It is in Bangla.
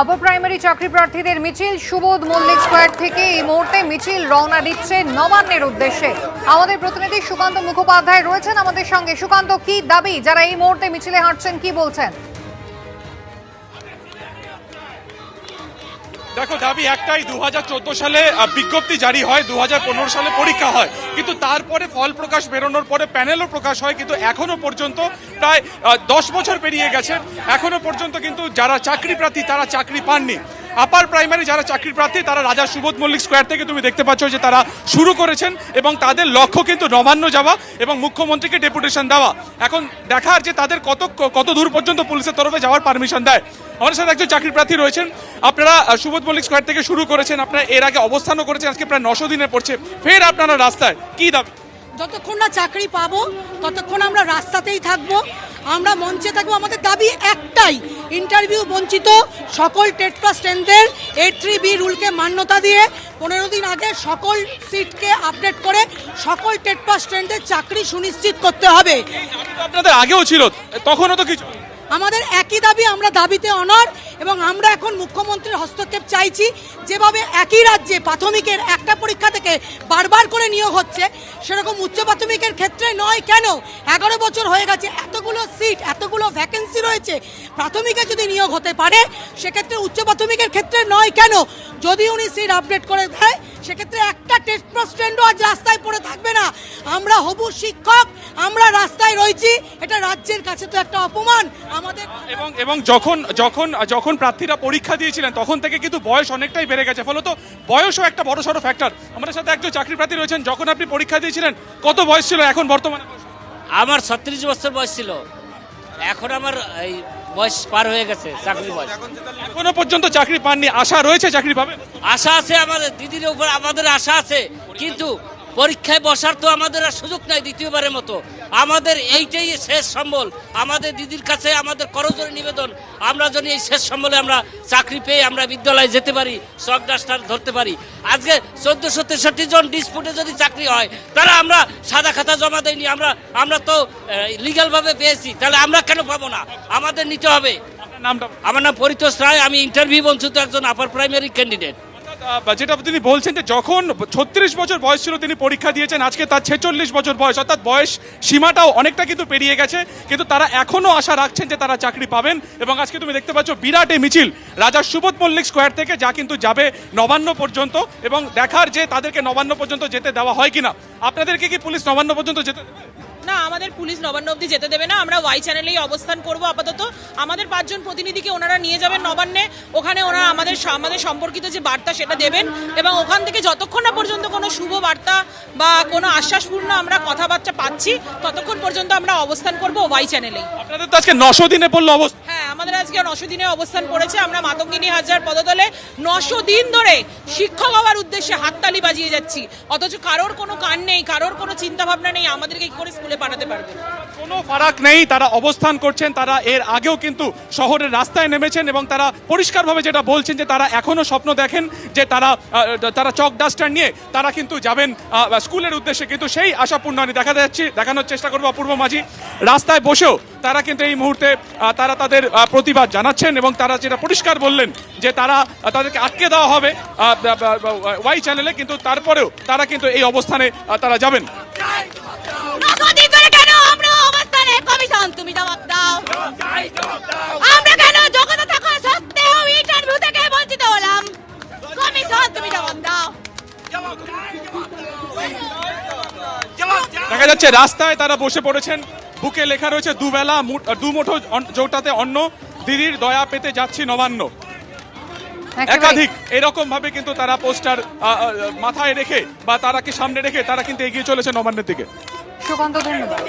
আপার প্রাইমারি চাকরি প্রার্থীদের মিছিল সুবোধ মল্লিক স্কোয়ার থেকে এই মুহূর্তে মিছিল রওনা দিচ্ছে নবান্নের উদ্দেশ্যে। আমাদের প্রতিনিধি সুকান্ত মুখোপাধ্যায় রয়েছেন আমাদের সঙ্গে। সুকান্ত, কি দাবি? যারা এই মুহূর্তে মিছিলে হাঁটছেন, কি বলছেন? দেখো দাবি একটাই দু হাজার চোদ্দ সালে বিজ্ঞপ্তি জারি হয় দু হাজার পনেরো সালে পরীক্ষা হয়। কিন্তু তারপরে ফল প্রকাশ বেরোনোর পরে প্যানেলও প্রকাশ হয়, কিন্তু এখনও পর্যন্ত প্রায় দশ বছর পেরিয়ে গেছে। এখনও পর্যন্ত কিন্তু যারা চাকরি প্রার্থী তারা চাকরি পাননি। আপার প্রাইমারি যারা চাকরি প্রার্থী তারা রাজা সুবোধ মল্লিক স্কোয়ার থেকে তুমি দেখতে পাচ্ছ যে তারা শুরু করেছেন এবং তাদের লক্ষ্য কিন্তু নবান্ন যাওয়া এবং মুখ্যমন্ত্রীকে ডেপুটেশন দেওয়া। এখন দেখার যে তাদের কত কত দূর পর্যন্ত পুলিশের তরফে যাওয়ার পারমিশন দেয়। আমাদের সাথে একজন চাকরি প্রার্থী রয়েছেন। আপনারা সুবোধ মল্লিক স্কোয়ার থেকে শুরু করেছেন, আপনারা এর আগে অবস্থানও করেছেন, আজকে প্রায় নশো দিনে পড়ছে। ফের আপনারা রাস্তায়, কি দাবি? যতক্ষণ না চাকরি পাবো, ততক্ষণ আমরা রাস্তাতেই থাকব। আমরা মঞ্চে থাকব। আমাদের দাবি একটাই ইন্টারভিউ বঞ্চিত সকল টেট পাস টেনদের এইট থ্রি বি রুলকে মান্যতা দিয়ে পনেরো দিন আগে সকল সিটকে আপডেট করে সকল টেট পাস টেনদের চাকরি সুনিশ্চিত করতে হবে। আপনাদের আগেও ছিল, তখনও তো কিছু আমাদের একই দাবি, আমরা দাবিতে অনর এবং আমরা এখন মুখ্যমন্ত্রীর হস্তক্ষেপ চাইছি। যেভাবে একই রাজ্যে প্রাথমিকের একটা পরীক্ষা থেকে বারবার করে নিয়োগ হচ্ছে, সেরকম উচ্চ প্রাথমিকের ক্ষেত্রে নয় কেন? এগারো বছর হয়ে গেছে, এতগুলো সিট, এতগুলো ভ্যাকেন্সি রয়েছে, প্রাথমিকে যদি নিয়োগ হতে পারে, সেক্ষেত্রে উচ্চ প্রাথমিকের ক্ষেত্রে নয় কেন? যদি উনি সিট আপডেট করে দেয়, সেক্ষেত্রে একটা টেস্ট পাস আজ রাস্তায় পড়ে থাকবে না। আমরা হবু শিক্ষক, আমরা রাস্তায় রয়েছি এটা রাজ্যের কাছে তো একটা অপমান। আমাদের এবং এবং যখন যখন যখন প্রার্থীরা পরীক্ষা দিয়েছিলেন তখন থেকে কিন্তু বয়স অনেকটাই বেড়ে গেছে। ফলত বয়সও একটা বড় সড়ো ফ্যাক্টর আমাদের সাথে একজন চাকরি প্রার্থী রয়েছেন যখন আপনি পরীক্ষা দিয়েছিলেন কত বয়স ছিল এখন বর্তমানে? আমার ছত্রিশ বছর বয়স ছিল। এখন আমার এই বয়স পার হয়ে গেছে চাকরি বয়স। এখনও পর্যন্ত চাকরি পাননি আশা রয়েছে চাকরি পাবে আশা আছে আমাদের দিদির উপর আমাদের আশা আছে। কিন্তু পরীক্ষায় বসার তো আমাদের আর সুযোগ নাই দ্বিতীয়বারের মতো। আমাদের এইটাই শেষ সম্বল। আমাদের দিদির কাছে আমাদের করজোরে নিবেদন। আমরা যদি এই শেষ সম্বলে আমরা চাকরি পেয়ে আমরা বিদ্যালয়ে যেতে পারি শখ ডাস্টার ধরতে পারি। আজকে চোদ্দশো তেষট্টি জন ডিসপুটে যদি চাকরি হয় তাহলে আমরা সাদা খাতা জমা দেয়নি আমরা আমরা তো লিগালভাবে পেয়েছি। তাহলে আমরা কেন পাবো না? আমাদের নিতে হবে। নামটা আমার নাম পরিতোষ রায়। আমি ইন্টারভিউ বঞ্চিত একজন আপার প্রাইমারি ক্যান্ডিডেট যেটা তিনি বলছেন যে যখন ছত্রিশ বছর বয়স ছিল, তিনি পরীক্ষা দিয়েছেন। আজকে তার ছেচল্লিশ বছর বয়স, অর্থাৎ বয়স সীমাটাও অনেকটা কিন্তু পেরিয়ে গেছে। কিন্তু তারা এখনও আশা রাখছেন যে তারা চাকরি পাবেন। এবং আজকে তুমি দেখতে পাচ্ছ, বিরাট এই মিছিল রাজা সুবোধ মল্লিক স্কোয়ার থেকে, যা কিন্তু যাবে নবান্ন পর্যন্ত। এবং দেখার যে তাদেরকে নবান্ন পর্যন্ত যেতে দেওয়া হয় কিনা। আপনাদেরকে কি পুলিশ নবান্ন পর্যন্ত যেতে দেবে? না আমাদের পুলিশ নবান্ন অব্দি যেতে দেবে না। আমরা ওয়াই চ্যানেলেই অবস্থান করব আপাতত। আমাদের পাঁচজন প্রতিনিধিকে ওনারা নিয়ে যাবেন নবান্নে। ওখানে ওনারা আমাদের আমাদের সম্পর্কিত যে বার্তা সেটা দেবেন এবং ওখান থেকে যতক্ষণ না পর্যন্ত কোনো শুভ বার্তা বা কোনো আশ্বাসপূর্ণ আমরা কথাবার্তা পাচ্ছি ততক্ষণ পর্যন্ত আমরা অবস্থান করব ওয়াই চ্যানেলেই। আপনাদের তো আজকে নশো দিনে পড়ল অবস্থা। হ্যাঁ আমাদের আজকে নশো দিনে অবস্থান করেছে। আমরা মাতঙ্গিনী হাজার পদতলে নশো দিন ধরে শিক্ষক হওয়ার উদ্দেশ্যে হাততালি বাজিয়ে যাচ্ছি। অথচ কারোর কোনো কান নেই, কারোর কোনো চিন্তাভাবনা নেই। আমাদেরকে কি করে স্কুলে পাঠাতে পারবে? কোনো ফারাক নেই, তারা অবস্থান করছেন, তারা এর আগেও কিন্তু শহরের রাস্তায় নেমেছেন এবং তারা পরিষ্কারভাবে যেটা বলছেন যে তারা এখনও স্বপ্ন দেখেন যে তারা তারা চক ডাস্টার নিয়ে তারা কিন্তু যাবেন স্কুলের উদ্দেশ্যে কিন্তু সেই আশা পূর্ণ হয়নি। দেখা যাচ্ছে, দেখানোর চেষ্টা করব অপূর্ব মাঝি রাস্তায় বসেও তারা কিন্তু এই মুহূর্তে তারা তাদের প্রতিবাদ জানাচ্ছেন এবং তারা যেটা পরিষ্কার বললেন যে তারা, তাদেরকে আটকে দেওয়া হবে ওয়াই চ্যানেলে, কিন্তু তারপরেও তারা কিন্তু এই অবস্থানে তারা যাবেন কমিশন তুমি জবাব দাও। আমরা কেন যোগ্যতা থাকা সত্ত্বেও ইন্টারভিউ থেকে বঞ্চিত হলাম? কমিশন তুমি জবাব দাও। দেখা যাচ্ছে রাস্তায় তারা বসে পড়েছেন। বুকে লেখা রয়েছে দুবেলা দুমুঠো জোটাতে অন্ন দিদির দয়া পেতে যাচ্ছি নবান্ন। একাধিক এরকম ভাবে কিন্তু তারা পোস্টার মাথায় রেখে বা তারাকে সামনে রেখে তারা কিন্তু এগিয়ে চলেছে নবান্নের দিকে। সুকান্ত ধন্যবাদ